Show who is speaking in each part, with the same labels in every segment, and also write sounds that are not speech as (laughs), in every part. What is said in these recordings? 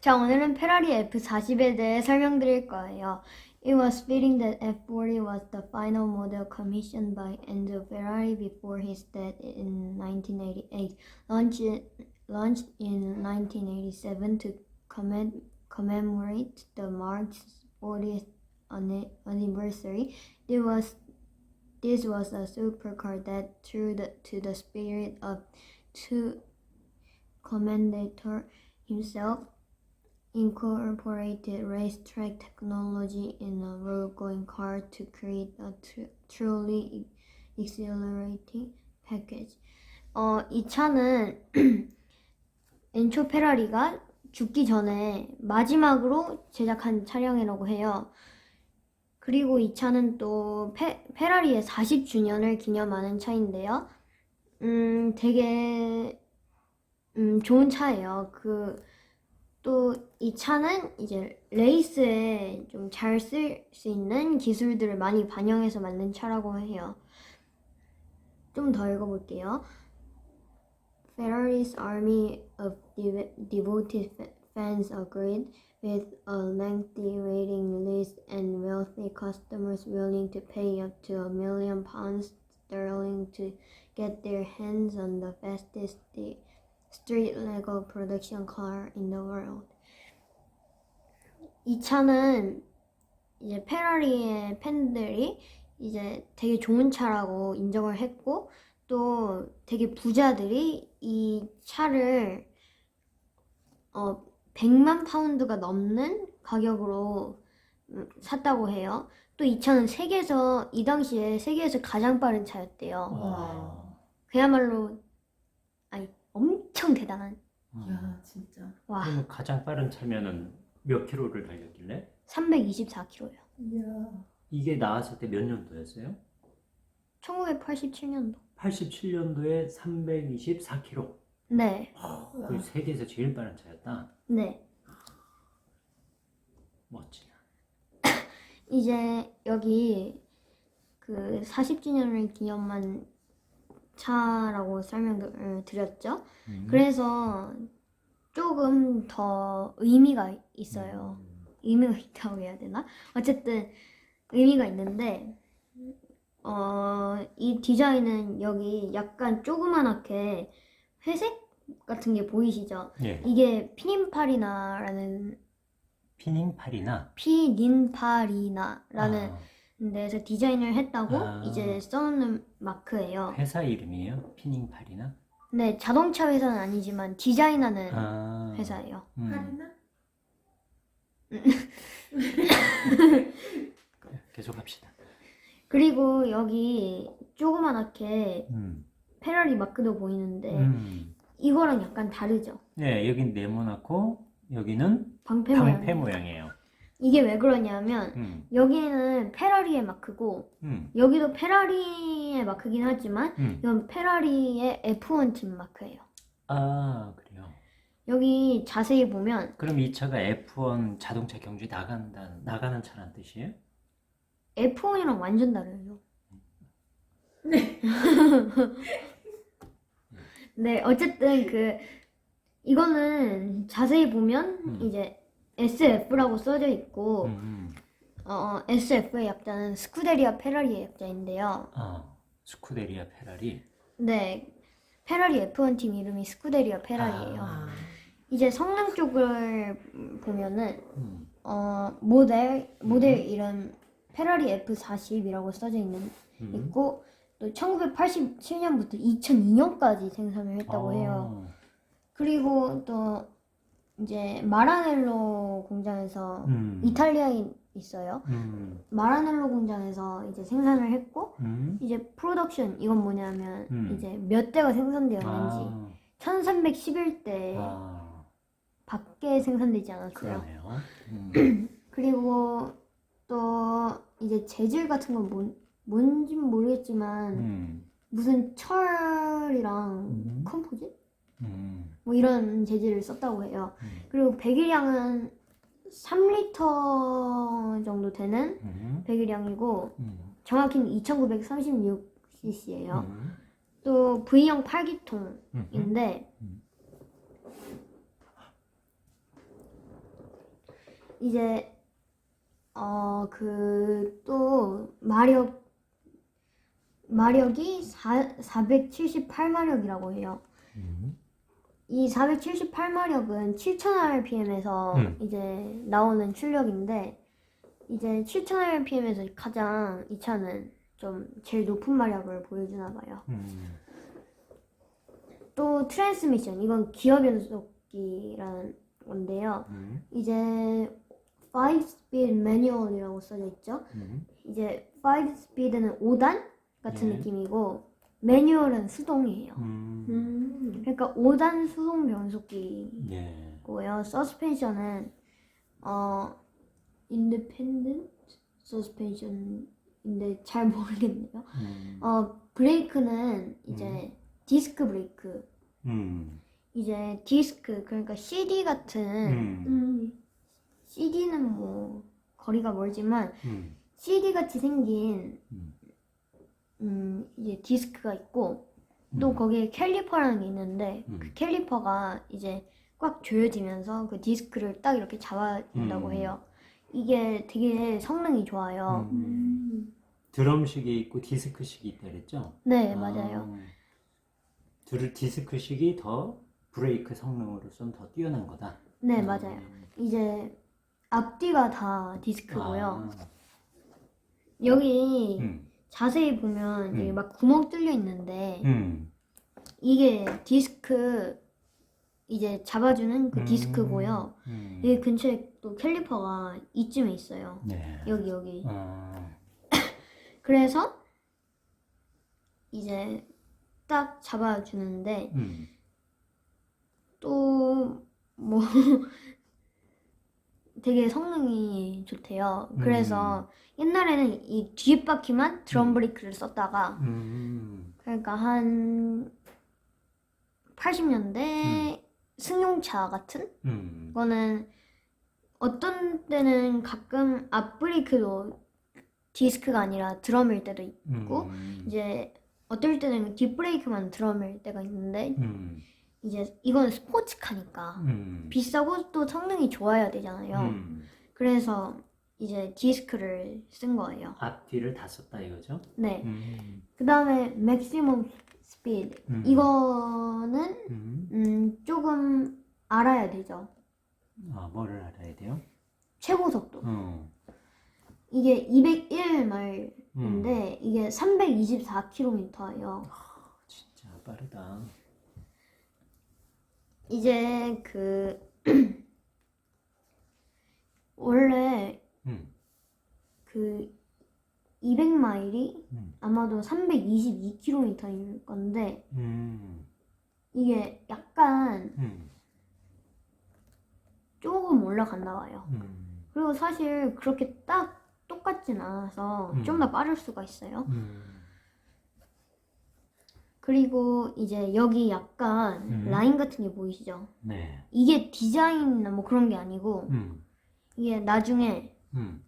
Speaker 1: 자, 오늘은 페라리 F40에 대해 설명드릴 거예요. It was fitting that F40 was the final model commissioned by Enzo Ferrari before his death in 1988. Launched, launched in 1987 to commem- commemorate the Mark's 40th anni- anniversary. It was this was a supercar that, true the, to the spirit of two commentator himself, incorporated racetrack technology in a road-going car to create a tr- truly exhilarating package. 어, 이 차는 엔초 페라리가 죽기 전에 마지막으로 제작한 차량이라고 해요. 그리고 이 차는 또 페, 페라리의 40주년을 기념하는 차인데요. 음, 되게 음, 좋은 차예요. 그 또 이 차는 이제 레이스에 좀 잘 쓸 수 있는 기술들을 많이 반영해서 만든 차라고 해요. 좀 더 읽어볼게요. Ferrari's army of dev- devoted fa- fans agreed with a lengthy waiting list and wealthy customers willing to pay up to a million pounds sterling to get their hands on the fastest street legal production car in the world. 이 차는 이제 페라리의 팬들이 이제 되게 좋은 차라고 인정을 했고 또 되게 부자들이 이 차를 어 100만 파운드가 넘는 가격으로 음, 샀다고 해요. 또 이 차는 세계에서 이 당시에 세계에서 가장 빠른 차였대요.
Speaker 2: 와.
Speaker 1: 그야말로 엄청 대단한
Speaker 2: 야 진짜.
Speaker 1: 와
Speaker 3: 그러면 가장 빠른 차면은 몇 킬로를 달렸길래?
Speaker 1: 324km요.
Speaker 2: 이야.
Speaker 3: 이게 나왔을 때 몇 년도였어요?
Speaker 1: 1987년도.
Speaker 3: 87년도에 324킬로.
Speaker 1: 네,
Speaker 3: 그 세계에서 제일 빠른 차였다.
Speaker 1: 네.
Speaker 3: 멋지다. (laughs)
Speaker 1: 이제 여기 그 40주년을 기념한 차라고 설명을 드렸죠.
Speaker 3: 음.
Speaker 1: 그래서 조금 더 의미가 있어요.
Speaker 3: 음.
Speaker 1: 의미가 있다고 해야 되나? 어쨌든 의미가 있는데 어, 이 디자인은 여기 약간 조그만하게 회색 같은 게 보이시죠?
Speaker 3: 예.
Speaker 1: 이게 피닌파리나라는
Speaker 3: 피닝팔이나
Speaker 1: 피닌파리나라는
Speaker 3: 아,
Speaker 1: 데서 디자인을 했다고
Speaker 3: 아.
Speaker 1: 이제 써놓는 마크예요.
Speaker 3: 회사 이름이에요? 피닝팔이나?
Speaker 1: 네, 자동차 회사는 아니지만 디자인하는
Speaker 3: 아,
Speaker 1: 회사예요.
Speaker 3: 음.
Speaker 2: 하리나?
Speaker 3: 계속 합시다.
Speaker 1: 그리고 여기 조그만하게
Speaker 3: 음.
Speaker 1: 페라리 마크도 보이는데
Speaker 3: 음.
Speaker 1: 이거랑 약간 다르죠.
Speaker 3: 네, 여긴 네모나고 여기는
Speaker 1: 방패 모양.
Speaker 3: 방패 모양이에요.
Speaker 1: 이게 왜 그러냐면
Speaker 3: 음.
Speaker 1: 여기는 페라리의 마크고
Speaker 3: 음.
Speaker 1: 여기도 페라리의 마크긴 하지만
Speaker 3: 음.
Speaker 1: 이건 페라리의 F1 팀 마크예요.
Speaker 3: 아, 그래요.
Speaker 1: 여기 자세히 보면
Speaker 3: 그럼 이 차가 F1 자동차 경주에 나간다, 나가는 차란 뜻이에요?
Speaker 1: F1이랑 완전 다르죠.
Speaker 2: 네. (laughs)
Speaker 1: 네, 어쨌든 그 이거는 자세히 보면
Speaker 3: 음.
Speaker 1: 이제 SF라고 써져 있고
Speaker 3: 음.
Speaker 1: 어, SF의 약자는 스쿠데리아 페라리의 약자인데요.
Speaker 3: 아, 스쿠데리아 페라리.
Speaker 1: 네, 페라리 F1 팀 이름이 스쿠데리아 페라리예요.
Speaker 3: 아.
Speaker 1: 이제 성능 쪽을 보면은
Speaker 3: 음.
Speaker 1: 어, 모델 모델 이름 페라리 F40이라고 써져 있는
Speaker 3: 음.
Speaker 1: 있고 또 1987년부터 2002년까지 생산을 했다고
Speaker 3: 아.
Speaker 1: 해요. 그리고 또 이제 마라넬로 공장에서
Speaker 3: 음.
Speaker 1: 이탈리아에 있어요.
Speaker 3: 음.
Speaker 1: 마라넬로 공장에서 이제 생산을 했고
Speaker 3: 음.
Speaker 1: 이제 프로덕션 이건 뭐냐면
Speaker 3: 음.
Speaker 1: 이제 몇 대가 생산되었는지
Speaker 3: 아.
Speaker 1: 1311대
Speaker 3: 아,
Speaker 1: 밖에 생산되지 않았어요.
Speaker 3: 그러네요. 음. (clears throat)
Speaker 1: 그리고 또 이제 재질 같은 건 뭔, 뭔진 모르겠지만
Speaker 3: 음.
Speaker 1: 무슨 철이랑
Speaker 3: 음.
Speaker 1: 컴포짓?
Speaker 3: 음.
Speaker 1: 뭐 이런 재질을 썼다고 해요.
Speaker 3: 음.
Speaker 1: 그리고 배기량은 3리터 정도 되는
Speaker 3: 음.
Speaker 1: 배기량이고
Speaker 3: 음.
Speaker 1: 정확히는 2936cc예요.
Speaker 3: 음.
Speaker 1: 또 V형 8기통인데
Speaker 3: 음.
Speaker 1: 이제 어 그 또 마력 마력이 4, 478마력이라고 해요.
Speaker 3: 음.
Speaker 1: 이 478마력은 7000rpm에서
Speaker 3: 음.
Speaker 1: 이제 나오는 출력인데 이제 7000rpm에서 가장 이 차는 좀 제일 높은 마력을 보여주나 봐요.
Speaker 3: 음.
Speaker 1: 또 트랜스미션 이건 기어 변속기라는 건데요.
Speaker 3: 음.
Speaker 1: 이제 5-speed manual이라고 써져 있죠.
Speaker 3: 음.
Speaker 1: 이제 5-speed는 5단 같은
Speaker 3: 네.
Speaker 1: 느낌이고 매뉴얼은 수동이에요.
Speaker 3: 음.
Speaker 2: 음.
Speaker 1: 그러니까 5단 수동 변속기고요.
Speaker 3: 예.
Speaker 1: 서스펜션은 어 independent suspension인데 잘 모르겠네요.
Speaker 3: 음.
Speaker 1: 어 브레이크는 이제 디스크 브레이크.
Speaker 3: 음.
Speaker 1: 이제 디스크 그러니까 CD 같은
Speaker 3: 음.
Speaker 2: 음.
Speaker 1: CD는 뭐 거리가 멀지만
Speaker 3: 음.
Speaker 1: CD 같이 생긴
Speaker 3: 음.
Speaker 1: 음 이제 디스크가 있고 또
Speaker 3: 음.
Speaker 1: 거기에 캘리퍼라는 게 있는데
Speaker 3: 음.
Speaker 1: 그 캘리퍼가 이제 꽉 조여지면서 그 디스크를 딱 이렇게 잡아준다고
Speaker 3: 음.
Speaker 1: 해요. 이게 되게 성능이 좋아요.
Speaker 3: 음.
Speaker 2: 음.
Speaker 3: 드럼식이 있고 디스크식이 있다 그랬죠?
Speaker 1: 네
Speaker 3: 아.
Speaker 1: 맞아요.
Speaker 3: 드 디스크식이 더 브레이크 성능으로선 더 뛰어난 거다.
Speaker 1: 네
Speaker 3: 음.
Speaker 1: 맞아요. 이제 앞뒤가 다 디스크고요.
Speaker 3: 아.
Speaker 1: 여기
Speaker 3: 음.
Speaker 1: 자세히 보면 여기
Speaker 3: 음.
Speaker 1: 막 구멍 뚫려 있는데
Speaker 3: 음.
Speaker 1: 이게 디스크 이제 잡아주는 그
Speaker 3: 음.
Speaker 1: 디스크고요.
Speaker 3: 음.
Speaker 1: 여기 근처에 또 캘리퍼가 이쯤에 있어요.
Speaker 3: 네.
Speaker 1: 여기 여기.
Speaker 3: 아. (coughs)
Speaker 1: 그래서 이제 딱 잡아주는데
Speaker 3: 음.
Speaker 1: 또뭐 (laughs) 되게 성능이 좋대요. 그래서 옛날에는 이 뒷바퀴만 드럼 브레이크를 썼다가
Speaker 3: 음.
Speaker 1: 그러니까 한 80년대 승용차 같은
Speaker 3: 음.
Speaker 1: 거는 어떤 때는 가끔 앞 브레이크도 디스크가 아니라 드럼일 때도 있고
Speaker 3: 음.
Speaker 1: 이제 어떨 때는 뒷 브레이크만 드럼일 때가 있는데
Speaker 3: 음.
Speaker 1: 이제 이건 스포츠카니까
Speaker 3: 음.
Speaker 1: 비싸고 또 성능이 좋아야 되잖아요.
Speaker 3: 음.
Speaker 1: 그래서 이제 디스크를 쓴 거예요.
Speaker 3: 앞뒤를 다 썼다 이거죠?
Speaker 1: 네.
Speaker 3: 음.
Speaker 1: 그 다음에 맥시멈 스피드
Speaker 3: 음.
Speaker 1: 이거는
Speaker 3: 음.
Speaker 1: 음, 조금 알아야 되죠.
Speaker 3: 아, 뭐를 알아야 돼요?
Speaker 1: 최고 속도.
Speaker 3: 어.
Speaker 1: 이게 201마일인데
Speaker 3: 음.
Speaker 1: 이게 324km예요.
Speaker 3: 진짜 빠르다.
Speaker 1: 이제 그 (clears throat) 원래
Speaker 3: 음.
Speaker 1: 그 200마일이
Speaker 3: 음.
Speaker 1: 아마도 322km일 건데
Speaker 3: 음.
Speaker 1: 이게 약간
Speaker 3: 음.
Speaker 1: 조금 올라갔나 봐요.
Speaker 3: 음.
Speaker 1: 그리고 사실 그렇게 딱 똑같진 않아서
Speaker 3: 음.
Speaker 1: 좀더 빠를 수가 있어요.
Speaker 3: 음.
Speaker 1: 그리고 이제 여기 약간
Speaker 3: 음.
Speaker 1: 라인 같은 게 보이시죠?
Speaker 3: 네.
Speaker 1: 이게 디자인이나 뭐 그런 게 아니고
Speaker 3: 음.
Speaker 1: 이게 나중에
Speaker 3: 음.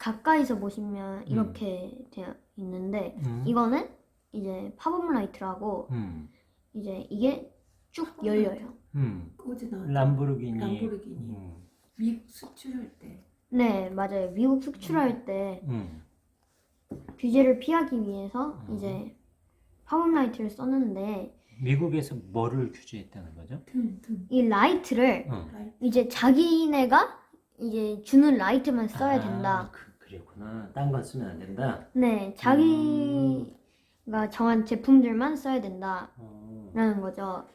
Speaker 1: 가까이서 보시면 이렇게 되어 있는데
Speaker 3: 음.
Speaker 1: 이거는 이제 팝업 라이트라고
Speaker 3: 음.
Speaker 1: 이제 이게 쭉 열려요.
Speaker 3: 음.
Speaker 2: 어제 나
Speaker 3: 람보르기니.
Speaker 2: 람보르기니.
Speaker 3: 음.
Speaker 2: 미국 수출할 때.
Speaker 1: 네, 맞아요. 미국 수출할 때
Speaker 3: 음.
Speaker 1: 규제를 피하기 위해서
Speaker 3: 음.
Speaker 1: 이제 팝업 라이트를 썼는데
Speaker 3: 미국에서 뭐를 규제했다는 거죠?
Speaker 2: 등, 등.
Speaker 1: 이 라이트를
Speaker 3: 어.
Speaker 1: 이제 자기네가 이제 주는 라이트만 써야
Speaker 3: 아,
Speaker 1: 된다.
Speaker 3: 그, 그랬구나. 딴 건 쓰면 안 된다.
Speaker 1: 네, 자기가 정한 제품들만 써야 된다라는
Speaker 3: 어.
Speaker 1: 거죠.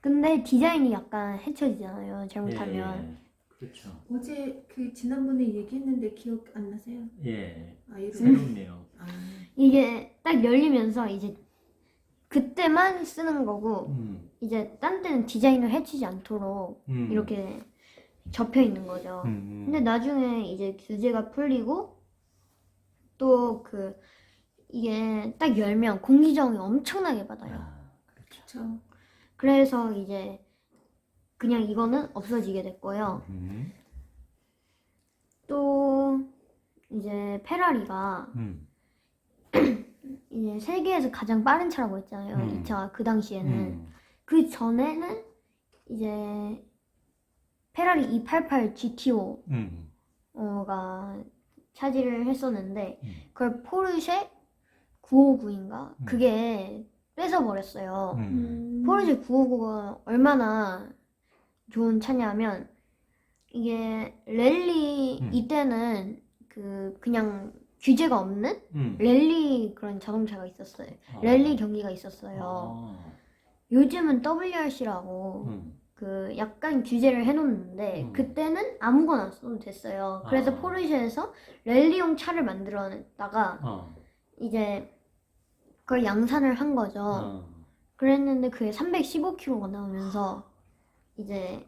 Speaker 1: 근데 디자인이 약간 헤쳐지잖아요. 잘못하면.
Speaker 3: 예. 그렇죠.
Speaker 2: 어제 그 지난번에 얘기했는데 기억 안 나세요?
Speaker 3: 예.
Speaker 2: 아.
Speaker 3: 새롭네요.
Speaker 2: 아,
Speaker 1: 이게 딱 열리면서 이제 그때만 쓰는 거고
Speaker 3: 음.
Speaker 1: 이제 딴 때는 디자인을 해치지 않도록
Speaker 3: 음.
Speaker 1: 이렇게 접혀 있는 거죠.
Speaker 3: 음.
Speaker 1: 근데 나중에 이제 규제가 풀리고 또 그 이게 딱 열면 공기저항이 엄청나게 받아요.
Speaker 3: 아, 그렇죠.
Speaker 1: 그래서 이제 그냥 이거는 없어지게 됐고요.
Speaker 3: 음.
Speaker 1: 또 이제 페라리가
Speaker 3: 음. (clears throat)
Speaker 1: 이제 세계에서 가장 빠른 차라고 했잖아요.
Speaker 3: 음.
Speaker 1: 이 차가 그 당시에는
Speaker 3: 음.
Speaker 1: 그 전에는 이제 페라리 288 GTO
Speaker 3: 음.
Speaker 1: 차지를 했었는데
Speaker 3: 음.
Speaker 1: 그걸 포르쉐 959인가
Speaker 3: 음.
Speaker 1: 그게 뺏어 버렸어요.
Speaker 3: 음.
Speaker 1: 포르쉐 959가 얼마나 좋은 차냐면 이게 랠리
Speaker 3: 음.
Speaker 1: 이때는 그 그냥 규제가 없는
Speaker 3: 음.
Speaker 1: 랠리 그런 자동차가 있었어요.
Speaker 3: 어.
Speaker 1: 랠리 경기가 있었어요.
Speaker 3: 어.
Speaker 1: 요즘은 WRC라고
Speaker 3: 음.
Speaker 1: 그 약간 규제를 해놓는데
Speaker 3: 음.
Speaker 1: 그때는 아무거나 써도 됐어요. 그래서
Speaker 3: 아.
Speaker 1: 포르쉐에서 랠리용 차를 만들어냈다가
Speaker 3: 어.
Speaker 1: 이제 그걸 양산을 한 거죠.
Speaker 3: 어.
Speaker 1: 그랬는데 그게 315km가 나오면서 이제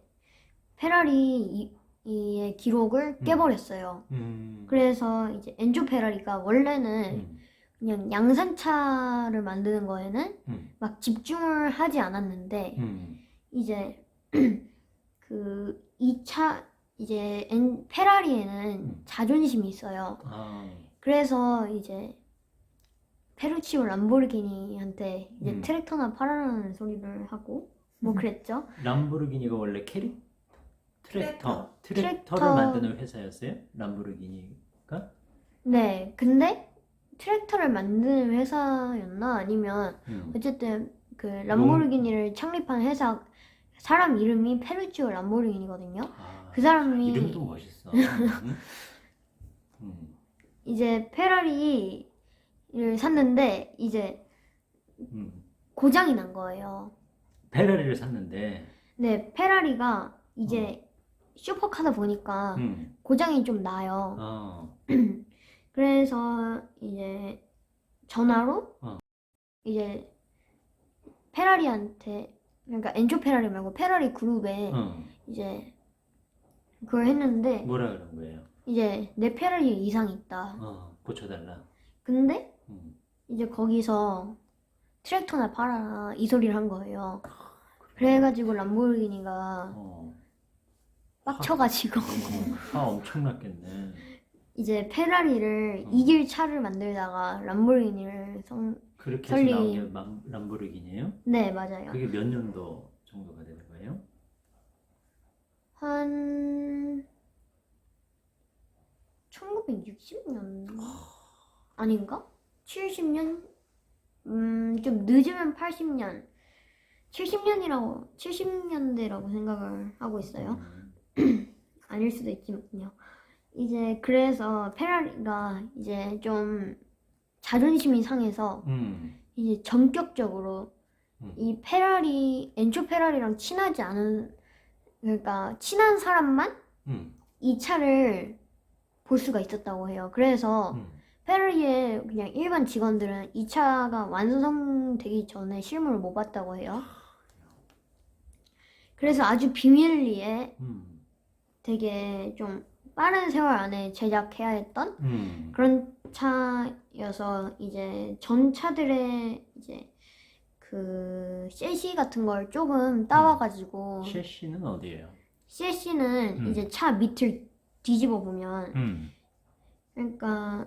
Speaker 1: 페라리 이, 의 기록을
Speaker 3: 음.
Speaker 1: 깨버렸어요.
Speaker 3: 음.
Speaker 1: 그래서 이제 엔조 페라리가 원래는
Speaker 3: 음.
Speaker 1: 그냥 양산차를 만드는 거에는
Speaker 3: 음.
Speaker 1: 막 집중을 하지 않았는데
Speaker 3: 음.
Speaker 1: 이제 (clears throat) 그 이 차 이제 엔, 페라리에는
Speaker 3: 음.
Speaker 1: 자존심이 있어요.
Speaker 3: 아.
Speaker 1: 그래서 이제 페루치오 람보르기니한테 이제
Speaker 3: 음.
Speaker 1: 트랙터나 팔아라는 소리를 하고 뭐
Speaker 2: 음.
Speaker 1: 그랬죠.
Speaker 3: 람보르기니가 원래 캐릭 트랙터 트랙터를
Speaker 1: 트랙터.
Speaker 3: 만드는 회사였어요? 람보르기니가?
Speaker 1: 네, 근데 트랙터를 만드는 회사였나 아니면
Speaker 3: 음.
Speaker 1: 어쨌든 그 람보르기니를 창립한 회사 사람 이름이 페루치오 람보르기니거든요.
Speaker 3: 아,
Speaker 1: 그 사람이
Speaker 3: 이름도 멋있어. (laughs) 음. 음.
Speaker 1: 이제 페라리를 샀는데 이제
Speaker 3: 음.
Speaker 1: 고장이 난 거예요.
Speaker 3: 페라리를 샀는데
Speaker 1: 네, 페라리가 이제 슈퍼카다 보니까
Speaker 3: 음.
Speaker 1: 고장이 좀 나요.
Speaker 3: 어. (clears throat)
Speaker 1: 그래서 이제 전화로
Speaker 3: 어.
Speaker 1: 이제 페라리한테 그러니까 엔조 페라리 말고 페라리 그룹에
Speaker 3: 어.
Speaker 1: 이제 그걸 했는데
Speaker 3: 뭐라 그런 거예요?
Speaker 1: 이제 내 페라리에 이상이 있다.
Speaker 3: 어. 고쳐달라.
Speaker 1: 근데
Speaker 3: 음.
Speaker 1: 이제 거기서 트랙터나 팔아라 이 소리를 한 거예요. 그래가지고 람보르기니가
Speaker 3: 어.
Speaker 1: 빡쳐가지고
Speaker 3: 어, 화 엄청 났겠네.
Speaker 1: 이제 페라리를
Speaker 3: 어.
Speaker 1: 이길 차를 만들다가 람보르기니를 성...
Speaker 3: 그렇게
Speaker 1: 설리-
Speaker 3: 해서 나온 게 람- 람보르기니예요?
Speaker 1: 네 맞아요.
Speaker 3: 그게 몇 년도 정도가 되는 거예요?
Speaker 1: 한 1960년 아닌가? 70년? 음, 좀 늦으면 80년. 70년이라고 70년대라고 생각을 하고 있어요.
Speaker 3: 음. (clears throat)
Speaker 1: 아닐 수도 있지만요. 이제 그래서 페라리가 이제 좀 자존심이 상해서
Speaker 3: 음.
Speaker 1: 이제 전격적으로
Speaker 3: 음.
Speaker 1: 이 페라리 엔초 페라리랑 친하지 않은 그러니까 친한 사람만
Speaker 3: 음.
Speaker 1: 이 차를 볼 수가 있었다고 해요. 그래서
Speaker 3: 음.
Speaker 1: 페라리의 그냥 일반 직원들은 이 차가 완성되기 전에 실물을 못 봤다고 해요. 그래서 아주 비밀리에
Speaker 3: 음.
Speaker 1: 되게 좀 빠른 세월 안에 제작해야 했던
Speaker 3: 음.
Speaker 1: 그런 차여서 이제 전 차들의 이제 그 CC 같은 걸 조금 따와가지고
Speaker 3: 셰시는 어디예요?
Speaker 1: CC는
Speaker 3: 음.
Speaker 1: 이제 차 밑을 뒤집어 보면
Speaker 3: 음.
Speaker 1: 그러니까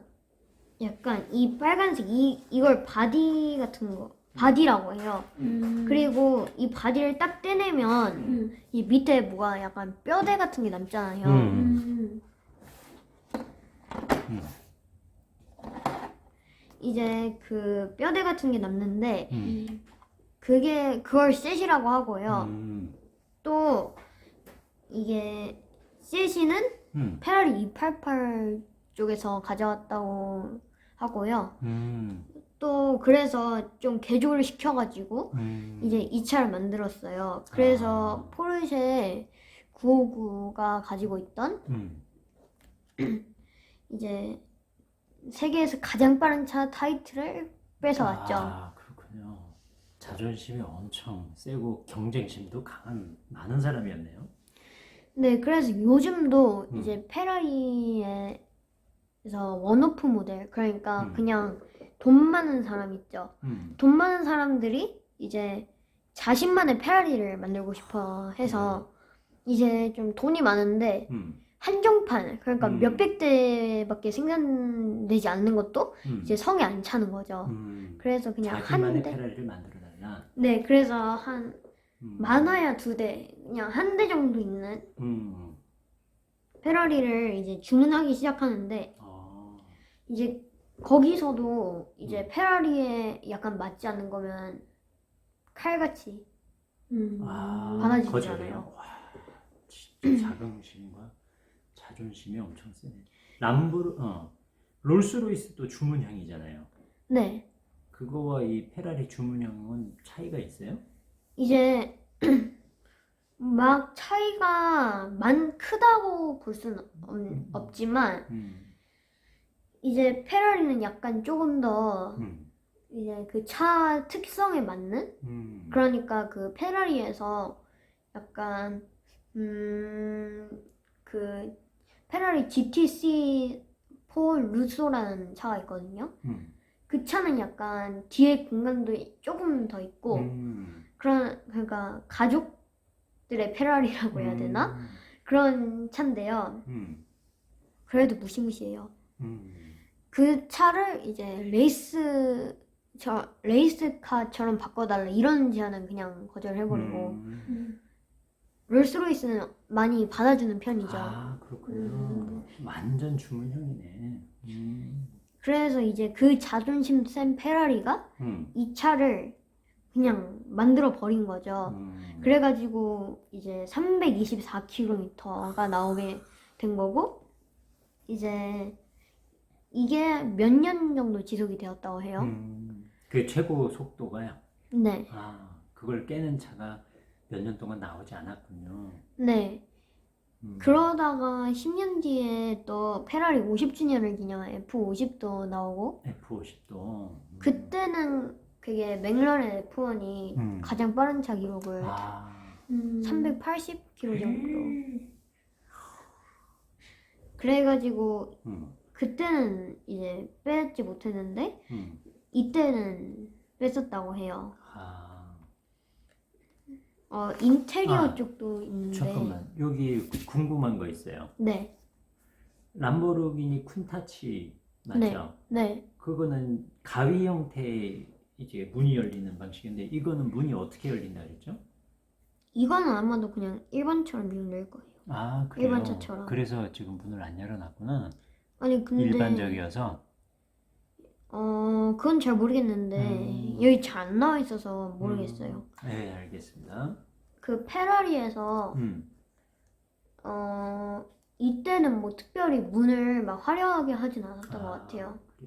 Speaker 1: 약간 이 빨간색 이 이걸 바디 같은 거 바디라고 해요.
Speaker 2: 음.
Speaker 1: 그리고 이 바디를 딱 떼내면
Speaker 2: 음.
Speaker 1: 이 밑에 뭐가 약간 뼈대 같은 게 남잖아요.
Speaker 3: 음.
Speaker 2: 음.
Speaker 1: 이제 그 뼈대 같은 게 남는데
Speaker 3: 음.
Speaker 2: 음.
Speaker 1: 그게 그걸 셋이라고 하고요.
Speaker 3: 음.
Speaker 1: 또 이게 셋이는
Speaker 3: 음.
Speaker 1: 페라리 288 쪽에서 가져왔다고 하고요.
Speaker 3: 음.
Speaker 1: 또 그래서 좀 개조를 시켜가지고
Speaker 3: 음.
Speaker 1: 이제 이 차를 만들었어요. 그래서
Speaker 3: 아.
Speaker 1: 포르쉐 959가 가지고 있던
Speaker 3: 음.
Speaker 1: 이제 세계에서 가장 빠른 차 타이틀을 뺏어왔죠.
Speaker 3: 아, 그렇군요. 자존심이 엄청 세고 경쟁심도 강한 많은 사람이었네요.
Speaker 1: 네, 그래서 요즘도
Speaker 3: 음.
Speaker 1: 이제 페라리에서 원오프 모델, 그러니까
Speaker 3: 음.
Speaker 1: 그냥 돈 많은 사람 있죠.
Speaker 3: 음.
Speaker 1: 돈 많은 사람들이 이제 자신만의 페라리를 만들고 싶어 해서 이제 좀 돈이 많은데
Speaker 3: 음.
Speaker 1: 한정판, 그러니까
Speaker 3: 음.
Speaker 1: 몇백 대밖에 생산되지 않는 것도
Speaker 3: 음.
Speaker 1: 이제 성에 안 차는 거죠.
Speaker 3: 음.
Speaker 1: 그래서 그냥 한
Speaker 3: 자기만의
Speaker 1: 대,
Speaker 3: 페라리를 만들어 달라.
Speaker 1: 네, 그래서 한
Speaker 3: 음.
Speaker 1: 많아야 두 대, 그냥 한 대 정도 있는
Speaker 3: 음.
Speaker 1: 페라리를 이제 주문하기 시작하는데
Speaker 3: 어,
Speaker 1: 이제 거기서도 이제 페라리에 약간 맞지 않는 거면 칼같이
Speaker 2: 음.
Speaker 3: 아,
Speaker 1: 받아주지
Speaker 3: 거절해요.
Speaker 1: 않아요.
Speaker 3: 와, 진짜 (clears throat) 자긍심과 자존심이 엄청 세네. 람보르, 어, 롤스로이스도 주문형이잖아요.
Speaker 1: 네
Speaker 3: 그거와 이 페라리 주문형은 차이가 있어요?
Speaker 1: 이제 (clears throat) 막 차이가 만 크다고 볼 수는 없, 없지만
Speaker 3: 음,
Speaker 1: 이제 페라리는 약간 조금 더
Speaker 3: 음,
Speaker 1: 이제 그 차 특성에 맞는
Speaker 3: 음.
Speaker 1: 그러니까 그 페라리에서 약간 음그 페라리 GTC 4 루소라는 차가 있거든요.
Speaker 3: 음,
Speaker 1: 그 차는 약간 뒤에 공간도 조금 더 있고
Speaker 3: 음.
Speaker 1: 그런 그러니까 가족들의 페라리라고 해야 되나
Speaker 3: 음,
Speaker 1: 그런 차인데요.
Speaker 3: 음,
Speaker 1: 그래도 무시무시해요.
Speaker 3: 음.
Speaker 1: 그 차를 이제 레이스 저 레이스카처럼 바꿔달라 이런 제안은 그냥 거절해버리고
Speaker 3: 음.
Speaker 2: 음.
Speaker 1: 롤스로이스는 많이 받아주는 편이죠.
Speaker 3: 아 그렇군요.
Speaker 2: 음.
Speaker 3: 완전 주문형이네. 음.
Speaker 1: 그래서 이제 그 자존심 센 페라리가
Speaker 3: 음.
Speaker 1: 이 차를 그냥 만들어 버린 거죠.
Speaker 3: 음.
Speaker 1: 그래가지고 이제 324km가 나오게 된 거고 이제 이게 몇 년 정도 지속이 되었다고 해요.
Speaker 3: 음. 그 최고 속도가요.
Speaker 1: 네,
Speaker 3: 아 그걸 깨는 차가 몇 년 동안 나오지 않았군요.
Speaker 1: 네.
Speaker 3: 음.
Speaker 1: 그러다가 10년 뒤에 또 페라리 50주년을 기념한 F50도 나오고
Speaker 3: F50도.
Speaker 1: 그때는 그게 맥라렌 F1이
Speaker 3: 음.
Speaker 1: 가장 빠른 차 기록을
Speaker 3: 아.
Speaker 2: 음.
Speaker 1: 380km 정도로 그래가지고
Speaker 3: 음.
Speaker 1: 그때는 이제 빼지 못했는데
Speaker 3: 음.
Speaker 1: 이때는 뺐었다고 해요.
Speaker 3: 아.
Speaker 1: 어 인테리어
Speaker 3: 아,
Speaker 1: 쪽도 있는데
Speaker 3: 잠깐만 여기 궁금한 거 있어요.
Speaker 1: 네,
Speaker 3: 람보르기니 쿤타치 맞죠?
Speaker 1: 네.
Speaker 3: 그거는 가위 형태의 이제 문이 열리는 방식인데 이거는 문이 어떻게 열린다 그랬죠?
Speaker 1: 이거는 아마도 그냥 일반처럼 열릴 거예요.
Speaker 3: 아 그래요?
Speaker 1: 일반 차처럼.
Speaker 3: 그래서 지금 문을 안 열어놨구나.
Speaker 1: 아니 근데
Speaker 3: 일반적이어서.
Speaker 1: 어 그건 잘 모르겠는데
Speaker 3: 음.
Speaker 1: 여기 잘 안 나와 있어서 모르겠어요.
Speaker 3: 음, 네 알겠습니다.
Speaker 1: 그 페라리에서
Speaker 3: 음.
Speaker 1: 어 이때는 뭐 특별히 문을 막 화려하게 하진 않았던 것
Speaker 3: 아.
Speaker 1: 같아요.